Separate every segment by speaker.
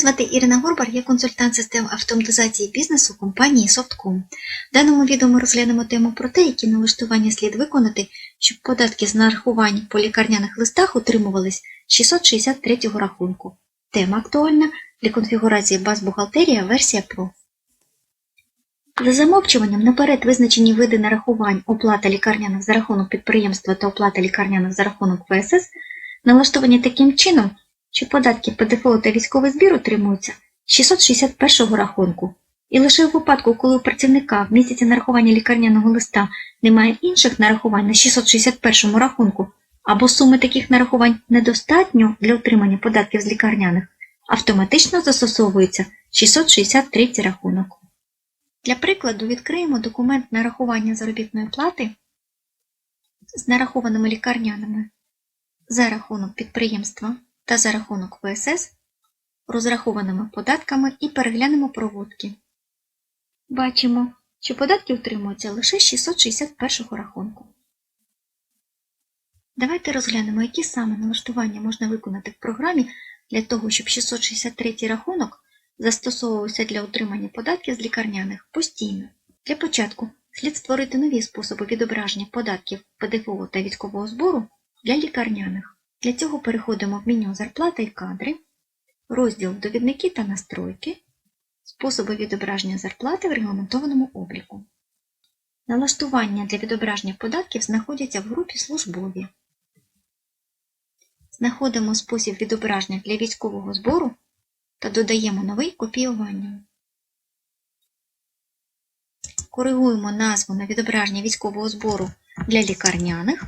Speaker 1: звати Ірина Горбар, я консультант систем автоматизації бізнесу компанії Softcom. В даному відео ми розглянемо тему про те, які налаштування слід виконати, щоб податки з нарахувань по лікарняних листах утримувались з 663 рахунку. Тема актуальна для конфігурації баз бухгалтерія версія Pro. За замовчуванням наперед визначені види нарахувань оплата лікарняних за рахунок підприємства та оплата лікарняних за рахунок ВСС налаштовані таким чином, що податки ПДФО та військовий збір отримуються з 661 рахунку. І лише в випадку, коли у працівника в місяці нарахування лікарняного листа немає інших нарахувань на 661 рахунку, або суми таких нарахувань недостатньо для отримання податків з лікарняних, автоматично застосовується 663 рахунок. Для прикладу відкриємо документ нарахування заробітної плати з нарахованими лікарняними за рахунок підприємства та за рахунок ВСС, розрахованими податками і переглянемо проводки. Бачимо, що податки утримуються лише з 661 рахунку. Давайте розглянемо, які саме налаштування можна виконати в програмі для того, щоб 663 рахунок застосовувався для отримання податків з лікарняних постійно. Для початку слід створити нові способи відображення податків ПДФО та військового збору для лікарняних. Для цього переходимо в меню Зарплата і кадри, розділ Довідники та настройки, способи відображення зарплати в регламентованому обліку. Налаштування для відображення податків знаходяться в групі Службові. Знаходимо спосіб відображення для військового збору та додаємо новий копіювання. Коригуємо назву на відображення військового збору для лікарняних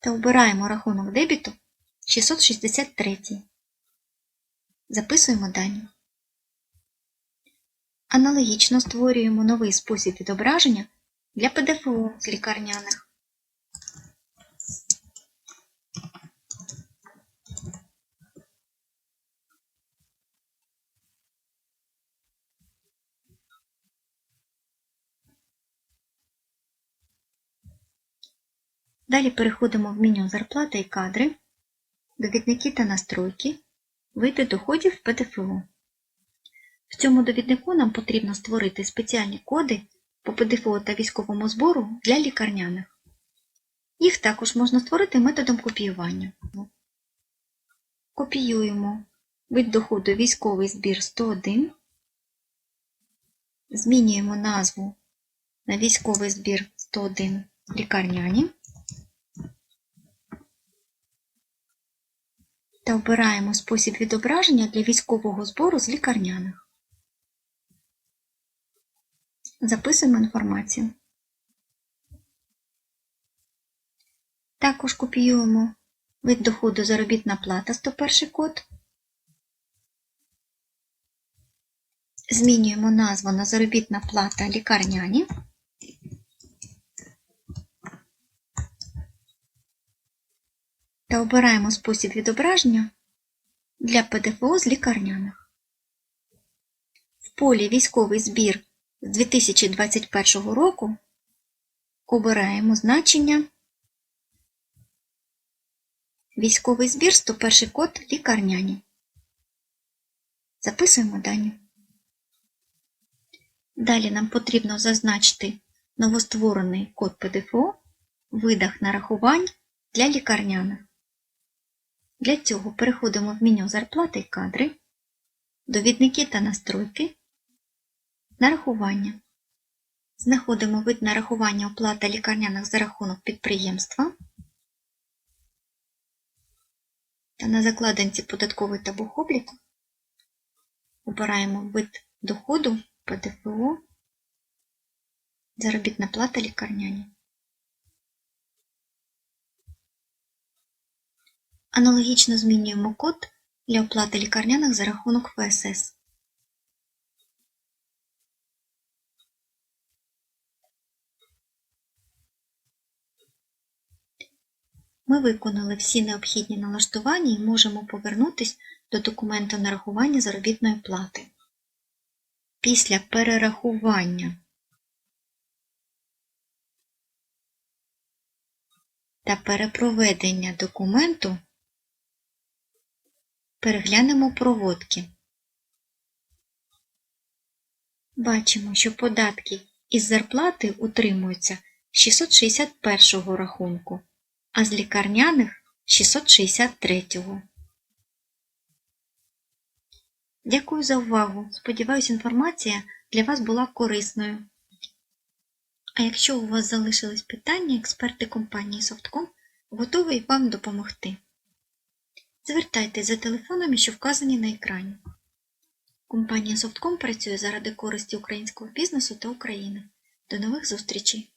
Speaker 1: та обираємо рахунок дебіту 663. Записуємо дані. Аналогічно створюємо новий спосіб відображення для ПДФО з лікарняних. Далі переходимо в меню Зарплата і кадри, довідники та настройки, види доходів ПДФО. В цьому довіднику нам потрібно створити спеціальні коди по ПДФО та військовому збору для лікарняних. Їх також можна створити методом копіювання. Копіюємо вид доходу військовий збір 101, змінюємо назву на військовий збір 101 лікарняні. Та обираємо спосіб відображення для військового збору з лікарняних. Записуємо інформацію. Також копіюємо вид доходу заробітна плата 101 код. Змінюємо назву на заробітна плата лікарняні. Та обираємо спосіб відображення для ПДФО з лікарняних. В полі Військовий збір з 2021 року обираємо значення Військовий збір 101 код лікарняні. Записуємо дані. Далі нам потрібно зазначити новостворений код ПДФО видах нарахувань для лікарняних. Для цього переходимо в меню Зарплати і кадри, довідники та настройки, нарахування. Знаходимо вид нарахування оплата лікарняних за рахунок підприємства та на закладинці податковий та бухобліку обираємо вид доходу ПДФО, заробітна плата лікарняні. Аналогічно змінюємо код для оплати лікарняних за рахунок ФСС. Ми виконали всі необхідні налаштування і можемо повернутися до документу нарахування заробітної плати. Після перерахування та перепроведення документу Переглянемо проводки. Бачимо, що податки із зарплати утримуються з 661 рахунку, а з лікарняних 663. Дякую за увагу. Сподіваюсь, інформація для вас була корисною. А якщо у вас залишились питання, експерти компанії Softcom готові вам допомогти. Звертайтесь за телефонами, що вказані на екрані. Компанія Softcom працює заради користі українського бізнесу та України. До нових зустрічей!